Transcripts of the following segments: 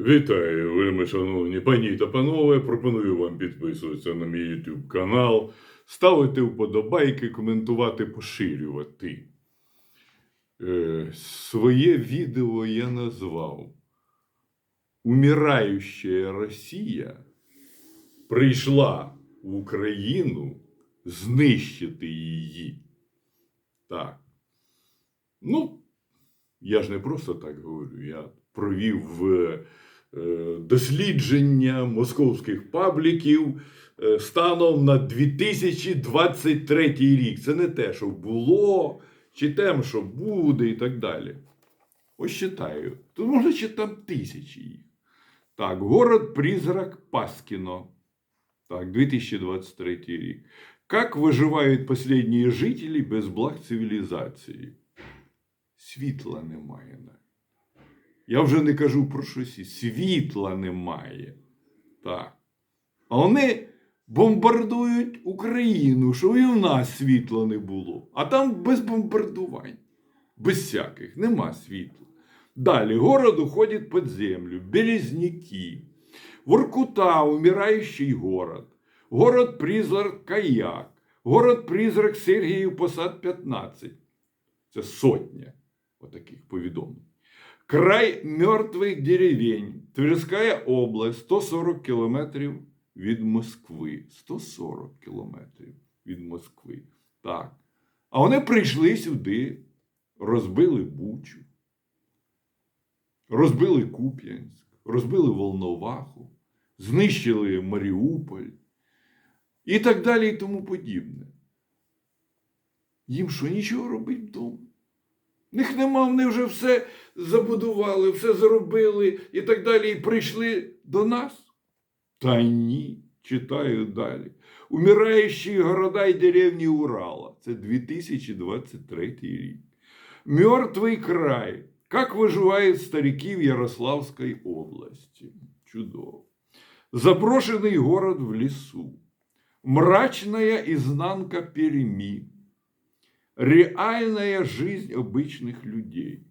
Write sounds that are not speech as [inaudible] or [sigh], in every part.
Вітаю, вельми шановні пані та панове. Пропоную вам підписуватися на мій YouTube канал, ставити вподобайки, коментувати, поширювати. Е, своє відео я назвав Умираюча Росія прийшла в Україну знищити її. Так. Ну, я ж не просто так говорю, я провів е, дослідження московських пабліків е, станом на 2023 рік. Це не те, що було, чи те, що буде, і так далі. Ось читаю. Тут можна чи там тисячі їх. Так, город Призрак Паскіно. Так, 2023 рік. Как выживают последние жителі без благ цивілізації? Світла немає. навіть. Я вже не кажу про щось. Світла немає. Так. А вони бомбардують Україну, щоб і в нас світла не було. А там без бомбардувань. Без всяких. Нема світла. Далі. Город уходит под землю. Березняки. Воркута, умирающий город. Город-призрак Каяк. Город-призрак Сергіїв Посад 15. Це сотня отаких повідомлень. Край мертвих деревень. Тверська область 140 кілометрів від Москви. 140 кілометрів від Москви. Так. А вони прийшли сюди, розбили Бучу, розбили Куп'янськ, розбили Волноваху, знищили Маріуполь і так далі і тому подібне. Їм що, нічого робити вдома? В них нема, вони вже все забудували, все зробили і так далі, і прийшли до нас. Та ні, читаю далі. Умираючі города і деревні Урала. Це 2023 рік. Мертвий край. Как виживають старики в Ярославській області. Чудово. Заброшенный город в лесу. Мрачная изнанка Перми. Реальная жизнь обычных людей.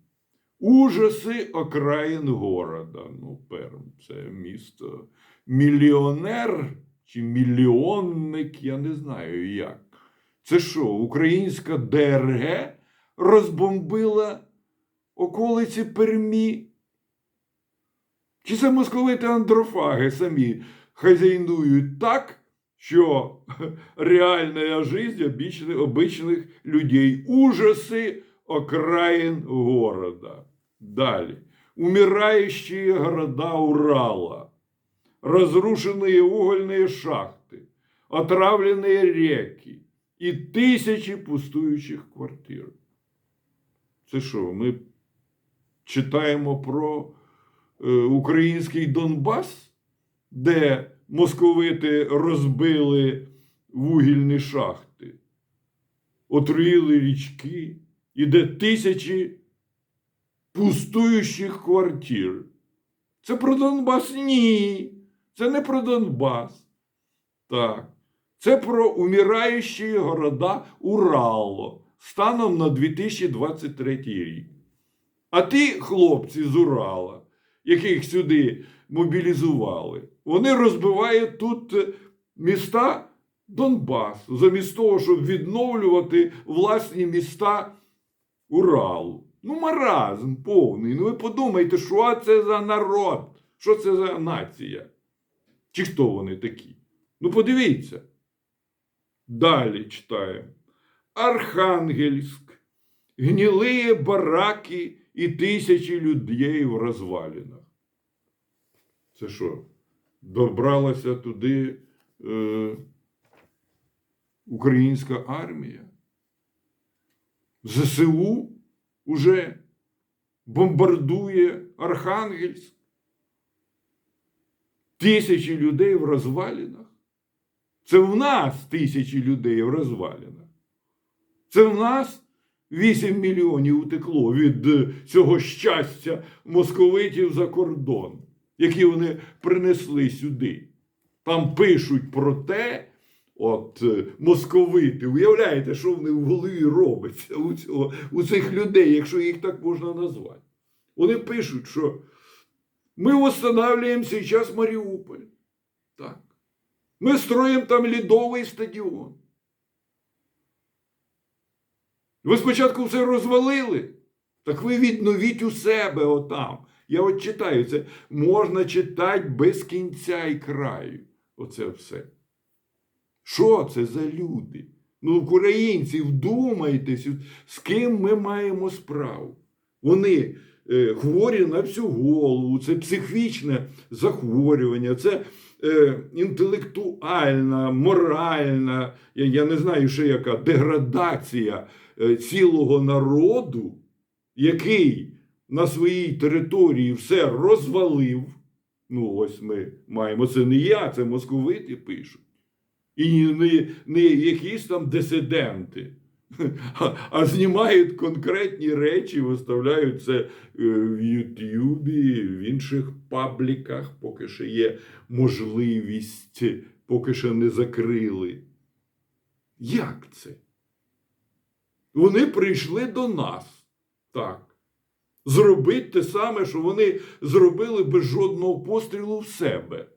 Ужаси окраїн города. Ну, Перм, це місто. Мільйонер чи мільйонник, я не знаю як. Це що, українська ДРГ розбомбила околиці Пермі? Чи це московити андрофаги самі хазяйнують так, що [laughs] реальна жизнь обичних, обичних людей, ужаси окраїн города. Далі. Умирающие города Урала, разрушенные угольные шахты, отравленные реки і тисячі пустуючих квартир. Це що, ми читаємо про е, український Донбас, де московити розбили вугільні шахти, отруїли річки, і де тисячі пустуючих квартир. Це про Донбас? Ні. Це не про Донбас. Так. Це про умираючі города Урало станом на 2023 рік. А ті хлопці з Урала, яких сюди мобілізували, вони розбивають тут е, міста Донбасу, замість того, щоб відновлювати власні міста Уралу. Ну, маразм повний. Ну ви подумайте, що це за народ, що це за нація? Чи хто вони такі? Ну, подивіться. Далі читаємо. Архангельськ, гнилые бараки і тисячі людей в розвалинах. Це що? Добралася туди е, українська армія? ЗСУ уже бомбардує Архангельськ. Тисячі людей в розвалинах. Це в нас тисячі людей в розвалинах. Це в нас 8 мільйонів утекло від цього щастя московитів за кордон, які вони принесли сюди. Там пишуть про те, от е, московити, уявляєте, що в них в голові робиться у, цього, у цих людей, якщо їх так можна назвати. Вони пишуть, що Мы восстанавливаем сейчас Мариуполь. Так. Мы строим там ледовий стадіон. Ви спочатку все розвалили, так ви відновіть у себе отам. Я от читаю це. Можна читати без кінця і краю. Оце все. Що це за люди? Ну, українці, вдумайтесь, з ким ми маємо справу. Вони е, хворі на всю голову, це психічне захворювання, це е, інтелектуальна, моральна, я, я не знаю, ще яка деградація е, цілого народу, який на своїй території все розвалив. Ну, ось ми маємо. Це не я, це московити пишуть. І не, не якісь там дисиденти, [laughs] а, знімають конкретні речі, виставляють це е, в Ютубі, в інших пабліках, поки що є можливість, поки що не закрили. Як це? Вони прийшли до нас. Так. Зробити те саме, що вони зробили без жодного пострілу в себе.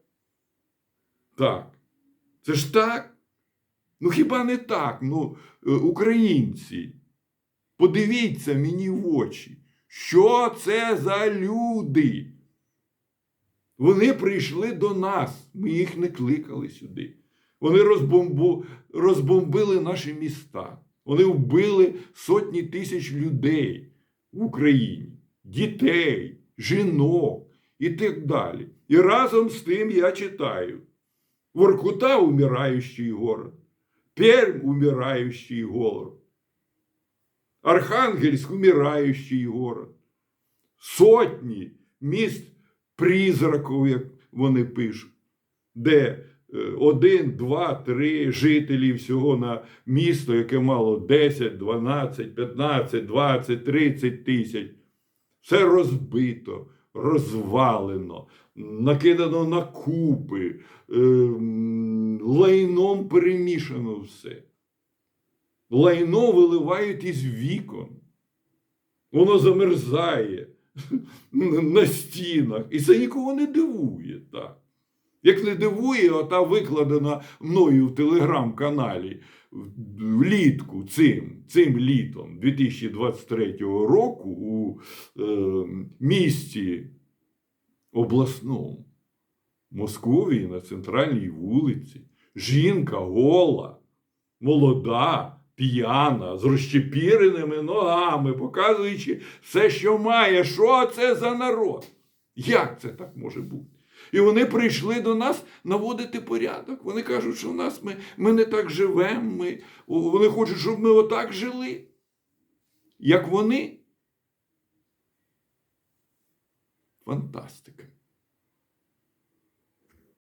Так. Це ж так? Ну хіба не так? Ну, е, українці, подивіться мені в очі, що це за люди? Вони прийшли до нас, ми їх не кликали сюди. Вони розбомбу, розбомбили наші міста. Вони вбили сотні тисяч людей в Україні, дітей, жінок і так далі. І разом з тим я читаю. Воркута – умирающий город, Пермь – умирающий город, Архангельск – умирающий город, сотні міст призраків, як вони пишуть, де е, один, два, три жителі всього на місто, яке мало 10, 12, 15, 20, 30 тисяч. Все розбито, розвалено, накидано на купи, ем, лайном перемішано все. Лайно виливають із вікон. Воно замерзає [laughs] на стінах. І це нікого не дивує. Так. Як не дивує, ота викладена мною в телеграм-каналі влітку цим, цим літом 2023 року у е, місті обласному Московії на центральній вулиці. Жінка гола, молода, п'яна, з розчепіреними ногами, показуючи все, що має. Що це за народ? Як це так може бути? І вони прийшли до нас наводити порядок. Вони кажуть, що в нас ми, ми не так живемо. Ми, вони хочуть, щоб ми отак жили. Як вони? Фантастика.